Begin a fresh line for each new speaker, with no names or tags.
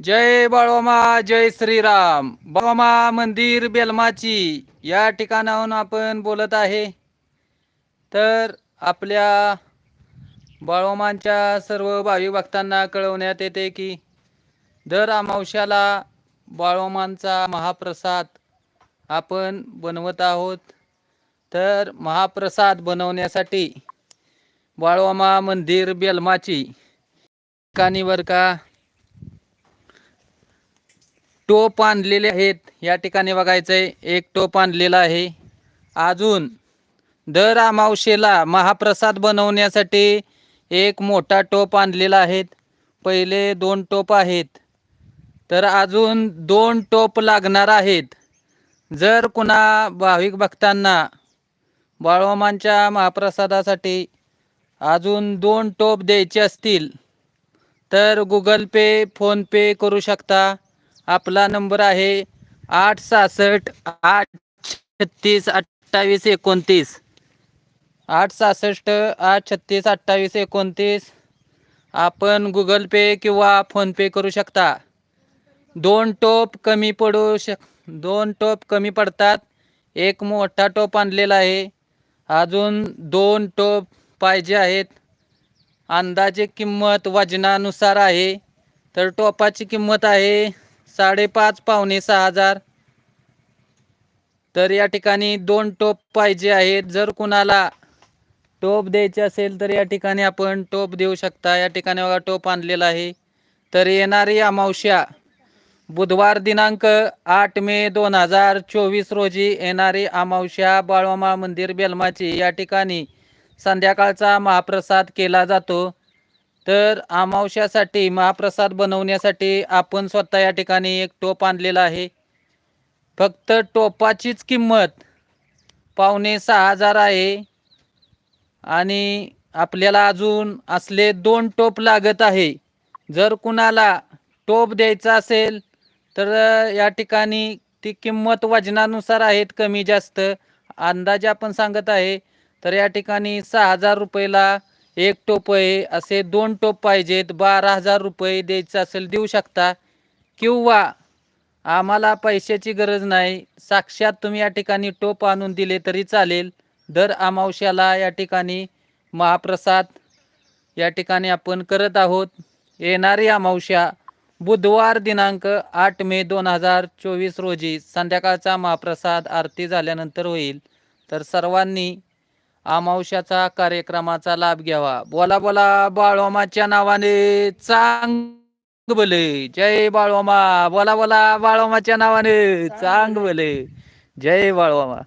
जय बाळोमा जय श्रीराम. बाळोमा मंदिर बेलमाची या ठिकाणाहून आपण बोलत आहे. तर आपल्या बाळोमांच्या सर्व भावी भक्तांना कळवण्यात येते की दर अमावश्याला बाळोमांचा महाप्रसाद आपण बनवत आहोत. तर महाप्रसाद बनवण्यासाठी बाळोमा मंदिर बेलमाची ठिकाणी बर का टोप आणलेले आहेत. या ठिकाणी बघायचं आहे एक टोप आणलेला आहे. अजून दर अमावशेला महाप्रसाद बनवण्यासाठी एक मोठा टोप आणलेला आहे. पहिले दोन टोप आहेत. तर अजून दोन टोप लागणार आहेत. जर कुणा भाविक भक्तांना बाळोमांच्या महाप्रसादासाठी अजून दोन टोप द्यायचे असतील तर गुगल पे फोनपे करू शकता. आपला नंबर आहे आठ सहासष्ट आठ छत्तीस अठ्ठावीस एकोणतीस. आठ सहासष्ट आठ छत्तीस अठ्ठावीस एकोणतीस. आपण गुगल पे किंवा फोनपे करू शकता. दोन टोप कमी पडू शक दोन टोप कमी पडतात. एक मोठा टोप आणलेला आहे. अजून दोन टोप पाहिजे आहेत. अंदाजे किंमत वजनानुसार आहे. तर टोपाची किंमत आहे साडेपाच पावणे सहा हजार. तर या ठिकाणी दोन टोप पाहिजे आहेत. जर कुणाला टोप द्यायचे असेल तर या ठिकाणी आपण टोप देऊ शकता. या ठिकाणी बघा टोप आणलेला आहे. तर येणारी अमावस्या बुधवार दिनांक आठ मे दोन हजार चोवीस रोजी येणारी अमावस्या बाळवामा मंदिर बेलमाची या ठिकाणी संध्याकाळचा महाप्रसाद केला जातो. तर अमावश्यासाठी महाप्रसाद बनवण्यासाठी आपण स्वतः या ठिकाणी एक टोप आणलेला आहे. फक्त टोपाचीच किंमत पावणे सहा हजार आहे. आणि आपल्याला अजून असले दोन टोप लागत आहे. जर कुणाला टोप द्यायचा असेल तर या ठिकाणी ती किंमत वजनानुसार आहेत कमी जास्त. अंदाजे आपण सांगत आहे तर या ठिकाणी सहा हजार रुपयेला एक टोप आहे असे दोन टोप पाहिजेत. बारा हजार रुपये द्यायचं असेल देऊ शकता. किंवा आम्हाला पैशाची गरज नाही. साक्षात तुम्ही या ठिकाणी टोप आणून दिले तरी चालेल. दर अमावश्याला या ठिकाणी महाप्रसाद या ठिकाणी आपण करत आहोत. येणारी अमावश्या बुधवार दिनांक आठ मे दोन हजार चोवीस रोजी संध्याकाळचा महाप्रसाद आरती झाल्यानंतर होईल. तर सर्वांनी अमावस्याचा कार्यक्रमाचा लाभ घ्यावा. बोला बोला बाळोमाच्या नावाने चांग भले जय बाळोमा. बोला बोला बाळोमाच्या नावाने चांग भले जय बाळोमा.